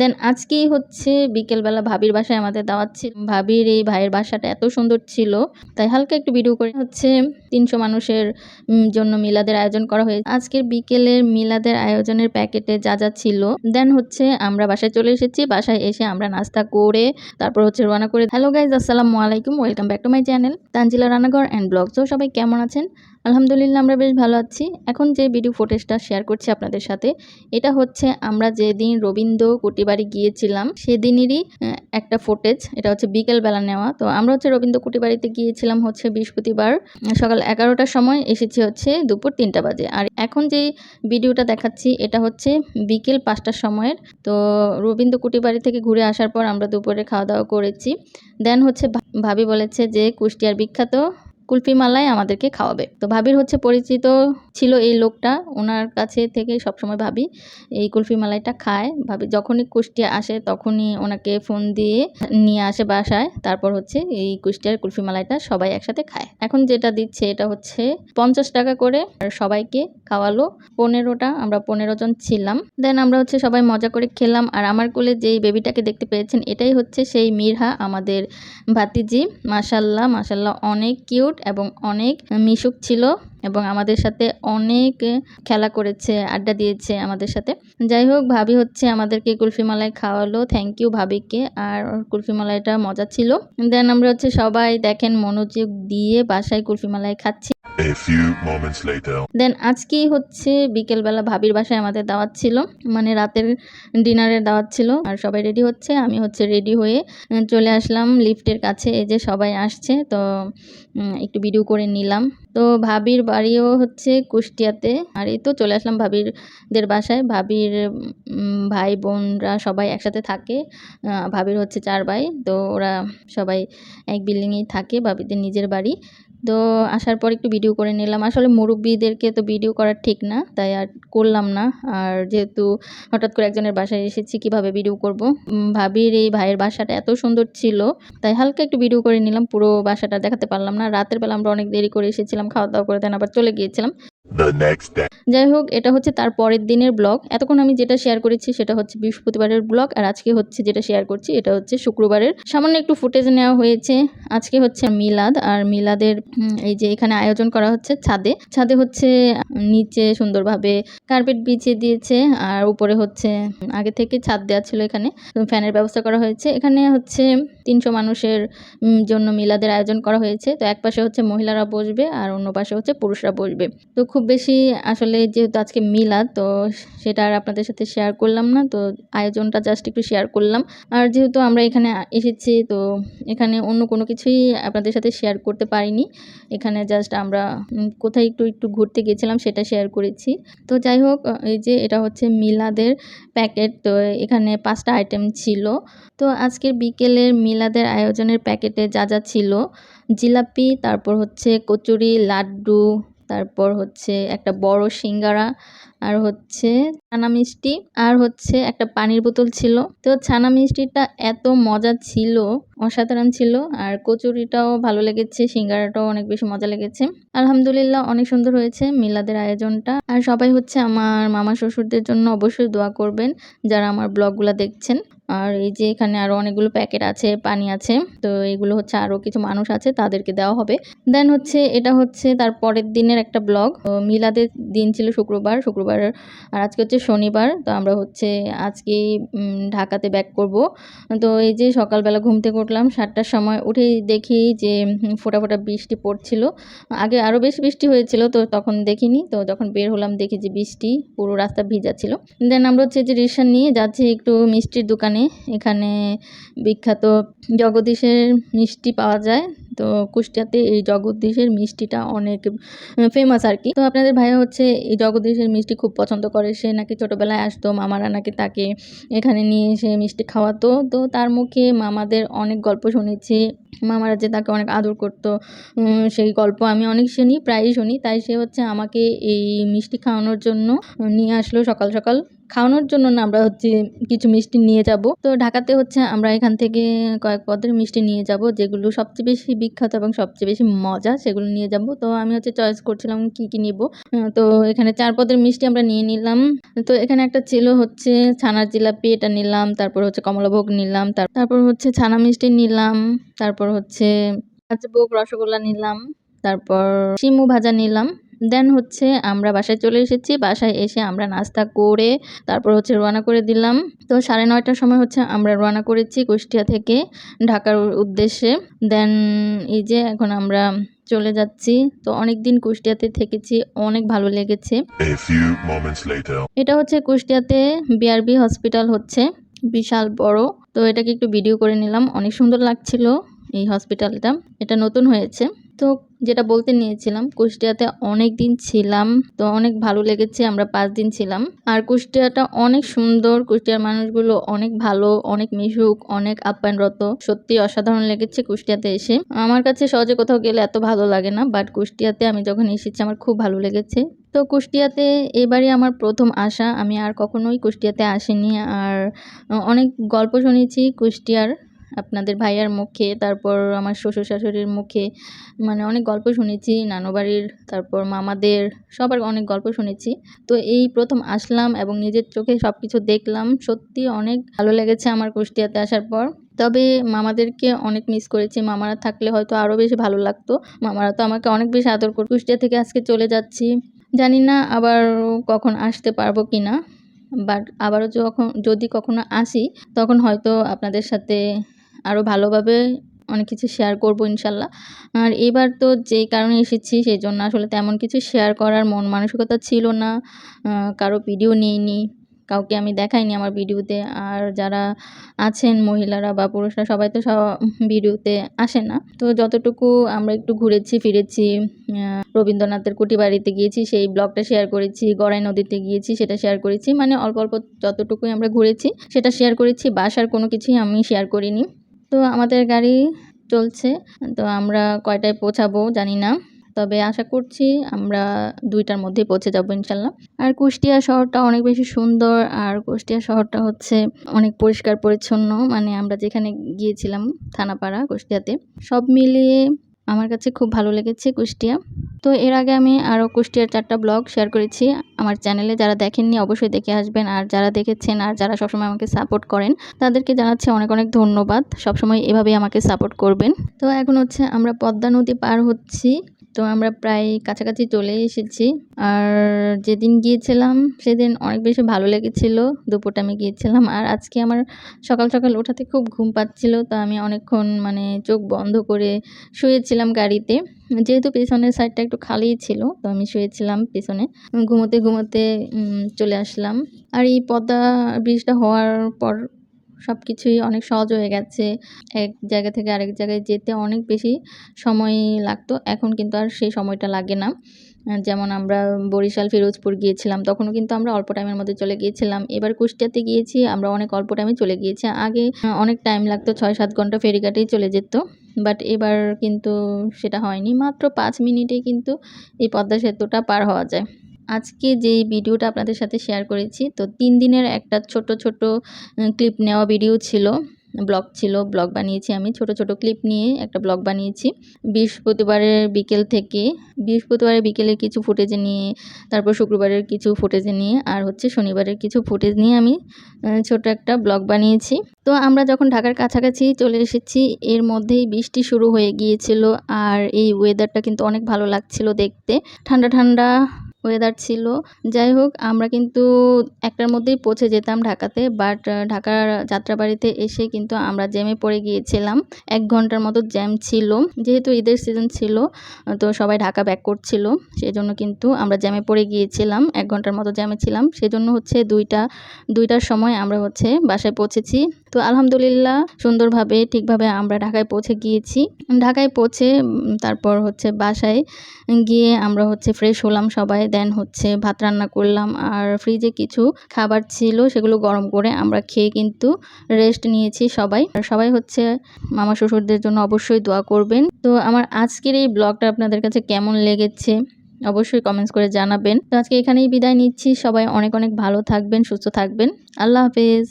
দেন আজকেই হচ্ছে বিকেলবেলা ভাবির বাসায় আমাদের দাওয়াত ছিল। ভাবির এই ভাইয়ের বাসাটা এত সুন্দর ছিল, তাই হালকা একটু ভিডিও করে হচ্ছে তিনশো মানুষের জন্য মিলাদের আয়োজন করা হয়েছে। আজকের বিকেলের মিলাদের আয়োজনের প্যাকেটে যা যা ছিল দেন হচ্ছে আমরা বাসায় চলে এসেছি। বাসায় এসে আমরা নাস্তা করে, তারপর হচ্ছে রান্না করে হ্যালো গাইজ আসসালামু আলাইকুম welcome back to my channel Tanjila Rannaghar and vlog তো সবাই কেমন আছেন? আলহামদুলিল্লাহ, আমরা বেশ ভালো আছি। এখন যে ভিডিও ফুটেজটা শেয়ার করছি আপনাদের সাথে, এটা হচ্ছে আমরা যেদিন রবীন্দ্র কুটিবাড়ি গিয়েছিলাম, সেদিনেরই একটা ফুটেজ এটা হচ্ছে বিকেলবেলা নেওয়া। তো আমরা হচ্ছে রবীন্দ্র কুটিবাড়িতে গিয়েছিলাম হচ্ছে বৃহস্পতিবার, সকাল এগারোটার সময় এসেছি হচ্ছে দুপুর তিনটা বাজে। আর এখন যে ভিডিওটা দেখাচ্ছি, এটা হচ্ছে বিকেল পাঁচটার সময়ের। তো রবীন্দ্র কুটিবাড়ি থেকে ঘুরে আসার পর আমরা দুপুরে খাওয়া দাওয়া করেছি। দেন হচ্ছে ভাবি বলেছে যে কুষ্টিয়ার বিখ্যাত কুলফি মালাই আমাদেরকে খাওয়াবে। তো ভাবির হচ্ছে পরিচিত ছিল এই লোকটা ওনার কাছে থেকে সবসময় ভাবি এই কুলফি মালাইটা খায়। ভাবি যখনই কুষ্টিয়া আসে তখনই ওনাকে ফোন দিয়ে নিয়ে আসে বাসায়। তারপর হচ্ছে এই কুষ্টিয়ার কুলফি মালাইটা সবাই একসাথে খায়। এখন যেটা দিচ্ছে এটা হচ্ছে পঞ্চাশ টাকা করে আর সবাইকে খাওয়ালো। পনেরোটা, আমরা পনেরো জন ছিলাম। দেন আমরা হচ্ছে সবাই মজা করে খেলাম। আর আমার কোলে যেই বেবিটাকে দেখতে পেয়েছেন, এটাই হচ্ছে সেই মিরহা, আমাদের ভাতিজি। মাসাল্লাহ মাসাল্লাহ অনেক কিউট। এবং অনেক মিশুক ছিল এবং আমাদের সাথে অনেক খেলা করেছে, আড্ডা দিয়েছে আমাদের সাথে। যাই হোক, ভাবি হচ্ছে আমাদেরকে কুলফি মালাই খাওয়ালো। থ্যাংক ইউ ভাবিকে। আর কুলফিমালাইটা মজা ছিল। দেন আমরা হচ্ছে সবাই দেখেন মনোযোগ দিয়ে বাসায় কুলফি মালাই খাচ্ছি। A few moments later. দেন আজকেই হচ্ছে বিকেলবেলা ভাবির বাসায় আমাদের দাওয়াত ছিল মানে রাতের ডিনারের দাওয়াত ছিল, আর সবাই রেডি হচ্ছে, আমি হচ্ছে রেডি হয়ে চলে আসলাম লিফটের কাছে, এই যে সবাই আসছে, তো একটু ভিডিও করে নিলাম। তো ভাবির বাড়িও হচ্ছে কুষ্টিয়াতে, আর এই তো চলে আসলাম ভাবিরদের বাসায়। ভাবির ভাই বোনরা সবাই একসাথে থাকে ভাবির হচ্ছে চার ভাই, তো ওরা সবাই এক বিল্ডিংয়েই থাকে, ভাবিদের নিজের বাড়ি। তো আসার পর একটু ভিডিও করে নিলাম। আসলে মুরব্বীদেরকে তো ভিডিও করা ঠিক না, তাই আর করলাম না। আর যেহেতু হঠাৎ করে একজনের বাসায় এসেছি, কীভাবে ভিডিও করব? ভাবির এই ভাইয়ের বাসাটা এত সুন্দর ছিল, তাই হালকা একটু ভিডিও করে নিলাম। পুরো বাসাটা দেখাতে পারলাম না। রাতের বেলা আমরা অনেক দেরি করে এসেছিলাম খাওয়া দাওয়া করে দেন আবার চলে গিয়েছিলাম. যাই হোক, এটা হচ্ছে তার পরের দিনের ব্লগ। এতক্ষণ আমি যেটা শেয়ার করেছি সেটা হচ্ছে বৃহস্পতিবারের ব্লগ, আর আজকে হচ্ছে যেটা শেয়ার করছি এটা হচ্ছে শুক্রবারের। সামান্য একটু ফুটেজ নেওয়া হয়েছে। আজকে হচ্ছে মিলাদ, আর মিলাদের এই যে এখানে আয়োজন করা হচ্ছে ছাদে। ছাদে হচ্ছে নিচে সুন্দরভাবে কার্পেট বিছিয়ে দিয়েছে, আর উপরে হচ্ছে আগে থেকে ছাদ দেওয়া ছিল এখানে। ফ্যানের ব্যবস্থা করা হয়েছে। এখানে হচ্ছে তিনশো মানুষের জন্য মিলাদের আয়োজন করা হয়েছে। তো এক পাশে হচ্ছে মহিলারা বসবে, আর অন্য পাশে হচ্ছে পুরুষরা বসবে। তো খুব বেশি আসলে যেহেতু আজকে মিলা তো সেটা আর আপনাদের সাথে শেয়ার করলাম না, তো আয়োজনটা জাস্ট একটু শেয়ার করলাম। আর যেহেতু আমরা এখানে এসেছি, তো এখানে অন্য কোনো কিছুই আপনাদের সাথে শেয়ার করতে পারিনি। এখানে জাস্ট আমরা কোথায় একটু একটু ঘুরতে গেছিলাম সেটা শেয়ার করেছি। তো যাই হোক এই যে এটা হচ্ছে মিলাদের প্যাকেট তো এখানে পাঁচটা আইটেম ছিল। তো আজকের বিকেলের মিলাদের আয়োজনের প্যাকেটে যা যা ছিল, জিলাপি, তারপর হচ্ছে কচুরি, লাড্ডু তারপর হচ্ছে একটা বড় সিঙ্গারা আর হচ্ছে ছানা মিষ্টি, আর হচ্ছে একটা পানির বোতল ছিল। তো ছানা মিষ্টিটা এত মজা ছিল, অসাধারণ ছিল, আর কচুরিটাও ভালো লেগেছে, সিঙ্গারাটাও অনেক বেশি মজা লেগেছে। আলহামদুলিল্লাহ অনেক সুন্দর হয়েছে মিলাদের আয়োজনটা। আর সবাই হচ্ছে আমার মামা শ্বশুরদের জন্য অবশ্যই দোয়া করবেন, যারা আমার ব্লগগুলো দেখছেন। আর এই যে এখানে আরও অনেকগুলো প্যাকেট আছে, পানি আছে, তো এগুলো হচ্ছে আরও কিছু মানুষ আছে, তাদেরকে দেওয়া হবে। দেন হচ্ছে এটা হচ্ছে তার পরের দিনের একটা ব্লগ। মিলাদের দিন ছিল শুক্রবার শুক্রবার আর আজকে হচ্ছে শনিবার, তো আমরা হচ্ছে আজকে ঢাকাতে ব্যাক করব। তো এই যে সকালবেলা ঘুম থেকে উঠলাম, সাতটার সময় উঠেই দেখি যে ফোঁটা ফোঁটা বৃষ্টি পড়ছিল। আগে আরও বেশি বৃষ্টি হয়েছিল, তো তখন দেখিনি। তো যখন বের হলাম, দেখি যে বৃষ্টি পুরো রাস্তা ভিজা ছিল। দেন আমরা হচ্ছে যে রিক্সা নিয়ে যাচ্ছি একটু মিষ্টির দোকানে। এখানে বিখ্যাত জগদীশের মিষ্টি পাওয়া যায়। তো কুষ্টিয়াতে এই জগদীশের মিষ্টিটা অনেক ফেমাস আর কি। তো আপনাদের ভাইয়া হচ্ছে এই জগদীশের মিষ্টি খুব পছন্দ করে। সে নাকি ছোটোবেলায় আসতো, মামারা নাকি তাকে এখানে নিয়ে এসে মিষ্টি খাওয়াতো। তো তার মুখে মামাদের অনেক গল্প শুনেছি। মামারা যে তাকে অনেক আদর করতো সেই গল্প আমি অনেক শুনি, প্রায়ই শুনি। তাই সে হচ্ছে আমাকে এই মিষ্টি খাওয়ানোর জন্য নিয়ে আসলো সকাল সকাল। খাওয়ানোর জন্য না আমরা হচ্ছে কিছু মিষ্টি নিয়ে যাব। তো ঢাকাতে হচ্ছে আমরা এখান থেকে কয়েক পদের মিষ্টি নিয়ে যাব, যেগুলো সবচেয়ে বেশি বিখ্যাত এবং সবচেয়ে বেশি মজা সেগুলো নিয়ে যাব। তো আমি হচ্ছে চয়েস করছিলাম কি কি নিব। তো এখানে চার পদের মিষ্টি আমরা নিয়ে নিলাম। তো এখানে একটা ছিল হচ্ছে ছানার জিলাপি, এটা নিলাম, তারপর হচ্ছে কমলাভোগ নিলাম তারপর হচ্ছে ছানা মিষ্টি নিলাম, তারপর হচ্ছে রাজভোগ রসগোল্লা নিলাম, তারপর শিমু ভাজা নিলাম। দেন হচ্ছে আমরা বাসায় চলে এসেছি। বাসায় এসে আমরা নাস্তা করে তারপর হচ্ছে রওনা করে দিলাম। তো সাড়ে নয়টার সময় হচ্ছে আমরা রওনা করেছি কুষ্টিয়া থেকে ঢাকার উদ্দেশ্যে। দেন এই যে এখন আমরা চলে যাচ্ছি। তো অনেক দিন কুষ্টিয়াতে থেকেছি অনেক ভালো লেগেছে. এটা হচ্ছে কুষ্টিয়াতে বিআরবি হসপিটাল হচ্ছে বিশাল বড়। তো এটাকে একটু ভিডিও করে নিলাম। অনেক সুন্দর লাগছিল এই হসপিটালটা এটা নতুন হয়েছে। তো যেটা বলতে নিয়েছিলাম, কুষ্টিয়াতে অনেক দিন ছিলাম, তো অনেক ভালো লেগেছে, আমরা পাঁচ দিন ছিলাম। আর কুষ্টিয়াটা অনেক সুন্দর, কুষ্টিয়ার মানুষগুলো অনেক ভালো, অনেক মিশুক, অনেক আপ্যায়নরত সত্যি অসাধারণ লেগেছে কুষ্টিয়াতে এসে। আমার কাছে সহজে কোথাও গেলে এত ভালো লাগে না বাট কুষ্টিয়াতে আমি যখন এসেছি আমার খুব ভালো লেগেছে। তো কুষ্টিয়াতে এবারই আমার প্রথম আসা, আমি আর কখনোই কুষ্টিয়াতে আসিনি, আর অনেক গল্প শুনেছি কুষ্টিয়ার। আপনাদের ভাইয়ার মুখে, তারপর আমার শ্বশুর শাশুড়ির মুখে মানে অনেক গল্প শুনেছি নানু বাড়ির তারপর মামাদের, সবার অনেক গল্প শুনেছি। তো এই প্রথম আসলাম এবং নিজের চোখে সব কিছু দেখলাম। সত্যি অনেক ভালো লেগেছে আমার কুষ্টিয়াতে আসার পর। তবে মামাদেরকে অনেক মিস করেছি। মামারা থাকলে হয়তো আরও বেশি ভালো লাগতো। মামারা তো আমাকে অনেক বেশি আদর করতো। কুষ্টিয়া থেকে আজকে চলে যাচ্ছি। জানি না আবার কখন আসতে পারব কি না। বাট আবারও যখন, যদি কখনো আসি, তখন হয়তো আপনাদের সাথে আরও ভালোভাবে অনেক কিছু শেয়ার করব ইনশাল্লাহ। আর এবার তো যেই কারণে এসেছি, সেই জন্য আসলে তেমন কিছু শেয়ার করার মন মানসিকতা ছিল না। কারও ভিডিও নিইনি, কাউকে আমি দেখাইনি আমার ভিডিওতে আর যারা আছেন মহিলারা বা পুরুষরা, সবাই তো সব ভিডিওতে আসে না। তো যতটুকু আমরা একটু ঘুরেছি, ফিরেছি রবীন্দ্রনাথের কুটি বাড়িতে গিয়েছি, সেই ব্লগটা শেয়ার করেছি, গড়াই নদীতে গিয়েছি, সেটা শেয়ার করেছি। মানে অল্প অল্প যতটুকুই আমরা ঘুরেছি, সেটা শেয়ার করেছি। বাসার কোনো কিছুই আমি শেয়ার করিনি। তো আমাদের গাড়ি চলছে, তো আমরা কয়টায় পৌঁছাবো জানি না। তবে আশা করছি আমরা দুইটার মধ্যে পৌঁছে যাব ইনশাল্লাহ। আর কুষ্টিয়া শহরটা অনেক বেশি সুন্দর, আর কুষ্টিয়া শহরটা হচ্ছে অনেক পরিষ্কার পরিচ্ছন্ন। মানে আমরা যেখানে গিয়েছিলাম, থানাপাড়া কুষ্টিয়াতে, সব মিলিয়ে আমার কাছে খুব ভালো লেগেছে কুষ্টিয়া। তো এর আগে আমি আরও কুষ্টিয়ার চারটা ব্লগ শেয়ার করেছি। আমার চ্যানেলে যারা দেখেননি অবশ্যই দেখে আসবেন। আর যারা দেখেছেন আর যারা সবসময় আমাকে সাপোর্ট করেন, তাদেরকে জানাচ্ছে অনেক অনেক ধন্যবাদ। সবসময় এভাবেই আমাকে সাপোর্ট করবেন। তো এখন হচ্ছে আমরা পদ্মা নদী পার হচ্ছি। তো আমরা প্রায় কাছাকাছি চলে এসেছি। আর যেদিন গিয়েছিলাম, সেদিন অনেক বেশি ভালো লেগেছিল। দুপুরটা আমি গিয়েছিলাম। আর আজকে আমার সকাল সকাল ওঠাতে খুব ঘুম পাচ্ছিল, তো আমি অনেকক্ষণ মানে চোখ বন্ধ করে শুয়েছিলাম গাড়িতে। যেহেতু পেছনের সাইডটা একটু খালিই ছিল, তো আমি শুয়েছিলাম পেছনে। ঘুমোতে ঘুমোতে চলে আসলাম। আর এই পদ্মা ব্রিজটা হওয়ার পর সব কিছুই অনেক সহজ হয়ে গেছে। এক জায়গা থেকে আরেক জায়গায় যেতে অনেক বেশি সময় লাগতো। এখন কিন্তু আর সেই সময়টা লাগে না। যেমন আমরা বরিশাল, ফিরোজপুর গিয়েছিলাম, তখনও কিন্তু আমরা অল্প টাইমের মধ্যে চলে গিয়েছিলাম। এবার কুষ্টিয়াতে গিয়েছি, আমরা অনেক অল্প টাইমে চলে গিয়েছি। আগে অনেক টাইম লাগতো ছয় সাত ঘণ্টা ফেরিঘাটেই চলে যেত। বাট এবার কিন্তু সেটা হয়নি। মাত্র পাঁচ মিনিটে কিন্তু এই পদ্মা সেতুটা পার হওয়া যায়। আজকে যেই ভিডিওটা আপনাদের সাথে শেয়ার করেছি, তো তিন দিনের একটা ছোট ছোট ক্লিপ নেওয়া ভিডিও ছিল ব্লগ ছিল ব্লগ বানিয়েছি আমি। ছোট ছোট ক্লিপ নিয়ে একটা ব্লগ বানিয়েছি। বৃহস্পতিবারের বিকেল থেকে, বৃহস্পতিবারের বিকেলে কিছু ফুটেজ নিয়ে, তারপর শুক্রবারের কিছু ফুটেজ নিয়ে, আর হচ্ছে শনিবারের কিছু ফুটেজ নিয়ে আমি ছোট একটা ব্লগ বানিয়েছি। তো আমরা যখন ঢাকার কাছাকাছি চলে এসেছি, এর মধ্যেই বৃষ্টি শুরু হয়ে গিয়েছিল, আর এই ওয়েদারটা কিন্তু অনেক ভালো লাগছিল দেখতে। ঠান্ডা ঠান্ডা ওয়েদার ছিল। যাই হোক, আমরা কিন্তু একটার মধ্যেই পৌঁছে যেতাম ঢাকাতে বাট ঢাকার যাত্রাবাড়িতে এসে কিন্তু আমরা জ্যামে পড়ে গিয়েছিলাম। এক ঘণ্টার মতো জ্যাম ছিল, যেহেতু ঈদের সিজন ছিল তো সবাই ঢাকা ব্যাক করছিল সেই জন্য কিন্তু আমরা জ্যামে পড়ে গিয়েছিলাম, এক ঘণ্টার মতো জ্যামে ছিলাম। সেজন্য হচ্ছে দুইটা, দুইটার সময় আমরা হচ্ছে বাসায় পৌঁছেছি। তো আলহামদুলিল্লাহ সুন্দরভাবে, ঠিকভাবে আমরা ঢাকায় পৌঁছে গিয়েছি। ঢাকায় পৌঁছে তারপর হচ্ছে বাসায় গিয়ে আমরা হচ্ছে ফ্রেশ হলাম সবাই। দেন হচ্ছে ভাত রান্না করলাম। আর ফ্রিজে কিছু খাবার ছিল, সেগুলো গরম করে আমরা খেয়ে কিন্তু রেস্ট নিয়েছি সবাই। আর সবাই হচ্ছে মামা শ্বশুরদের জন্য অবশ্যই দোয়া করবেন। তো আমার আজকের এই ব্লগটা আপনাদের কাছে কেমন লেগেছে অবশ্যই কমেন্টস করে জানাবেন। তো আজকে এখানেই বিদায় নিচ্ছি। সবাই অনেক অনেক ভালো থাকবেন, সুস্থ থাকবেন। আল্লাহ হাফেজ।